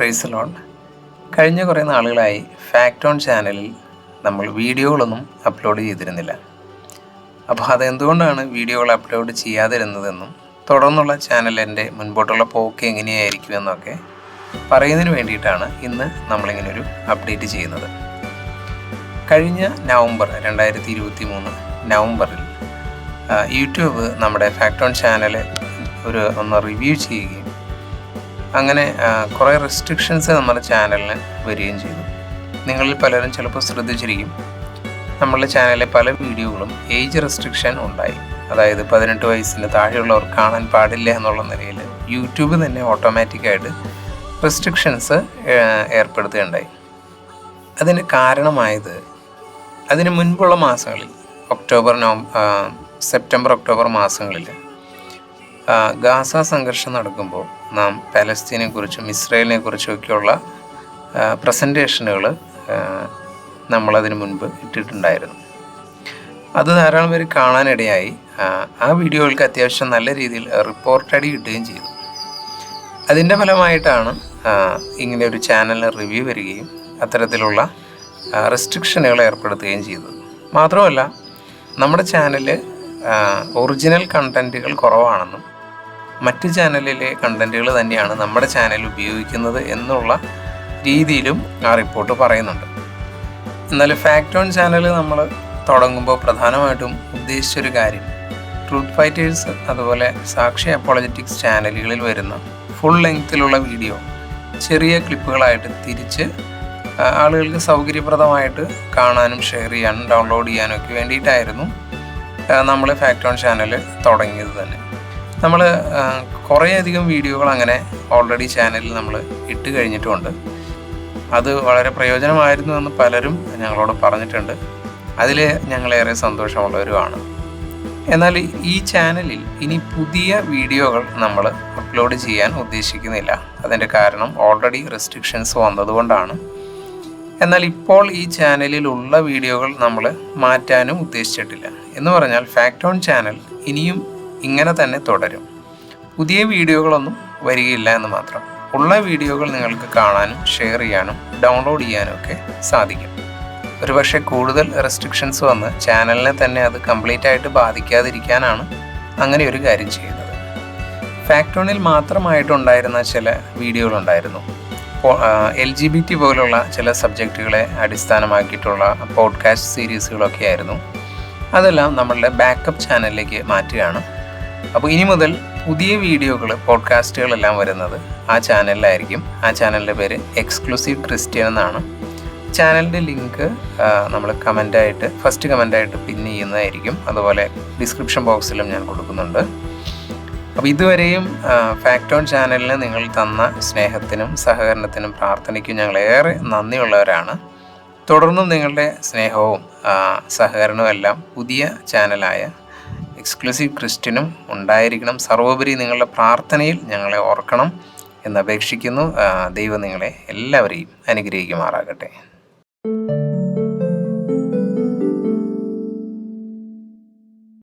പ്രൈസലോൺ കഴിഞ്ഞ കുറേ നാളുകളായി ഫാക്ട് ഓൺ ചാനലിൽ നമ്മൾ വീഡിയോകളൊന്നും അപ്ലോഡ് ചെയ്തിരുന്നില്ല. അപ്പോൾ അതെന്തുകൊണ്ടാണ് വീഡിയോകൾ അപ്ലോഡ് ചെയ്യാതിരുന്നതെന്നും തുടർന്നുള്ള ചാനലിന്റെ മുൻപോട്ടുള്ള പോക്ക് എങ്ങനെയായിരിക്കും എന്നൊക്കെ പറയുന്നതിന് വേണ്ടിയിട്ടാണ് ഇന്ന് നമ്മളിങ്ങനെ ഒരു അപ്ഡേറ്റ് ചെയ്യുന്നത്. കഴിഞ്ഞ നവംബർ രണ്ടായിരത്തി ഇരുപത്തി മൂന്ന് നവംബറിൽ യൂട്യൂബ് നമ്മുടെ ഫാക്ട് ഓൺ ചാനൽ ഒരു ഒന്ന് റിവ്യൂ ചെയ്യുകയും അങ്ങനെ കുറേ റെസ്ട്രിക്ഷൻസ് നമ്മുടെ ചാനലിന് വരികയും ചെയ്തു. നിങ്ങളിൽ പലരും ചിലപ്പോൾ ശ്രദ്ധിച്ചിരിക്കും. നമ്മളുടെ ചാനലിലെ പല വീഡിയോകളും ഏജ് റെസ്ട്രിക്ഷൻ ഉണ്ടായി. അതായത് പതിനെട്ട് വയസ്സിന് താഴെയുള്ളവർ കാണാൻ പാടില്ല എന്നുള്ള നിലയിൽ യൂട്യൂബ് തന്നെ ഓട്ടോമാറ്റിക്കായിട്ട് റെസ്ട്രിക്ഷൻസ് ഏർപ്പെടുത്തുകയുണ്ടായി. അതിന് കാരണമായത് അതിന് മുൻപുള്ള മാസങ്ങളിൽ ഒക്ടോബർ നവംബർ സെപ്റ്റംബർ ഒക്ടോബർ മാസങ്ങളിൽ ഗാസ സംഘർഷം നടക്കുമ്പോൾ നാം പാലസ്തീനെ കുറിച്ചും ഇസ്രയേലിനെ കുറിച്ചും ഒക്കെയുള്ള പ്രസന്റേഷനുകൾ നമ്മളതിന് മുൻപ് ഇട്ടിട്ടുണ്ടായിരുന്നു. അത് ധാരാളം പേര് കാണാനിടയായി. ആ, വീഡിയോകൾക്ക് അത്യാവശ്യം നല്ല രീതിയിൽ റിപ്പോർട്ട് കിട്ടുകയും ചെയ്തു. അതിന്റെ ഫലമായിട്ടാണ് ഇങ്ങനെ ഒരു ചാനലിന് റിവ്യൂ വരികയും അത്തരത്തിലുള്ള റെസ്ട്രിക്ഷനുകൾ ഏർപ്പെടുത്തുകയും ചെയ്തത്. മാത്രമല്ല നമ്മുടെ ചാനൽ ഒറിജിനൽ കണ്ടന്റുകൾ കുറവാണെന്നും മറ്റ് ചാനലിലെ കണ്ടന്റുകൾ തന്നെയാണ് നമ്മുടെ ചാനൽ ഉപയോഗിക്കുന്നത് എന്നുള്ള രീതിയിലും ആ റിപ്പോർട്ട് പറയുന്നുണ്ട്. എന്നാൽ ഫാക്ട് ഓൺ ചാനൽ നമ്മൾ തുടങ്ങുമ്പോൾ പ്രധാനമായിട്ടും ഉദ്ദേശിച്ചൊരു കാര്യം ട്രൂത്ത് ഫൈറ്റേഴ്സ് അതുപോലെ സാക്ഷി അപ്പോളജറ്റിക്സ് ചാനലുകളിൽ വരുന്ന ഫുൾ ലെങ്ത്തിലുള്ള വീഡിയോ ചെറിയ ക്ലിപ്പുകളായിട്ട് തിരിച്ച് ആളുകൾക്ക് സൗകര്യപ്രദമായിട്ട് കാണാനും ഷെയർ ചെയ്യാനും ഡൗൺലോഡ് ചെയ്യാനും ഒക്കെ വേണ്ടിയിട്ടായിരുന്നു നമ്മൾ ഫാക്ട് ഓൺ ചാനൽ തുടങ്ങിയത് തന്നെ. നമ്മൾ കുറേയധികം വീഡിയോകൾ അങ്ങനെ ഓൾറെഡി ചാനലിൽ നമ്മൾ ഇട്ട് കഴിഞ്ഞിട്ടുമുണ്ട് അത് വളരെ പ്രയോജനമായിരുന്നു എന്ന് പലരും ഞങ്ങളോട് പറഞ്ഞിട്ടുണ്ട്. അതിൽ ഞങ്ങളേറെ സന്തോഷമുള്ളവരുമാണ് എന്നാൽ ഈ ചാനലിൽ ഇനി പുതിയ വീഡിയോകൾ നമ്മൾ അപ്ലോഡ് ചെയ്യാൻ ഉദ്ദേശിക്കുന്നില്ല. അതിന്റെ കാരണം ഓൾറെഡി റെസ്ട്രിക്ഷൻസ് വന്നതുകൊണ്ടാണ്. എന്നാൽ ഇപ്പോൾ ഈ ചാനലിലുള്ള വീഡിയോകൾ നമ്മൾ മാറ്റാനും ഉദ്ദേശിച്ചിട്ടില്ല. എന്ന് പറഞ്ഞാൽ ഫാക്ട് ഓൺ ചാനൽ ഇനിയും ഇങ്ങനെ തന്നെ തുടരും. പുതിയ വീഡിയോകളൊന്നും വരികയില്ല എന്ന് മാത്രം. ഉള്ള വീഡിയോകൾ നിങ്ങൾക്ക് കാണാനും ഷെയർ ചെയ്യാനും ഡൗൺലോഡ് ചെയ്യാനും ഒക്കെ സാധിക്കും. ഒരുപക്ഷെ കൂടുതൽ റെസ്ട്രിക്ഷൻസ് വന്ന് ചാനലിനെ തന്നെ അത് കംപ്ലീറ്റ് ആയിട്ട് ബാധിക്കാതിരിക്കാനാണ് അങ്ങനെ ഒരു കാര്യം ചെയ്യുന്നത്. ഫാക്ടോണിൽ മാത്രമായിട്ടുണ്ടായിരുന്ന ചില വീഡിയോകളുണ്ടായിരുന്നു. എൽ ജി ബി ടി പോലുള്ള ചില സബ്ജക്റ്റുകളെ അടിസ്ഥാനമാക്കിയിട്ടുള്ള പോഡ്കാസ്റ്റ് സീരീസുകളൊക്കെ ആയിരുന്നു. അതെല്ലാം നമ്മളുടെ ബാക്കപ്പ് ചാനലിലേക്ക് മാറ്റുകയാണ്. അപ്പോൾ ഇനി മുതൽ പുതിയ വീഡിയോകൾ പോഡ്കാസ്റ്റുകളെല്ലാം വരുന്നത് ആ ചാനലിലായിരിക്കും ആ ചാനലിന്റെ പേര് എക്സ്ക്ലൂസീവ് ക്രിസ്ത്യൻ എന്നാണ്. ചാനലിന്റെ ലിങ്ക് നമ്മൾ കമന്റായിട്ട് ഫസ്റ്റ് കമന്റായിട്ട് പിൻ ചെയ്യുന്നതായിരിക്കും. അതുപോലെ ഡിസ്ക്രിപ്ഷൻ ബോക്സിലും ഞാൻ കൊടുക്കുന്നുണ്ട്. അപ്പോൾ ഇതുവരെയും ഫാക്ട് ഓൺ ചാനലിന് നിങ്ങൾ തന്ന സ്നേഹത്തിനും സഹകരണത്തിനും പ്രാർത്ഥനയ്ക്കും ഞങ്ങൾ ഏറെ നന്ദിയുള്ളവരാണ്. തുടർന്നും നിങ്ങളുടെ സ്നേഹവും സഹകരണവും എല്ലാം പുതിയ ചാനലായ എക്സ്ക്ലൂസീവ് ക്രിസ്ത്യനും ഉണ്ടായിരിക്കണം. സർവോപരി നിങ്ങളുടെ പ്രാർത്ഥനയിൽ ഞങ്ങളെ ഓർക്കണം എന്ന് അപേക്ഷിക്കുന്നു. ആ, ദൈവം നിങ്ങളെ എല്ലാവരെയും അനുഗ്രഹിക്കുമാറാകട്ടെ.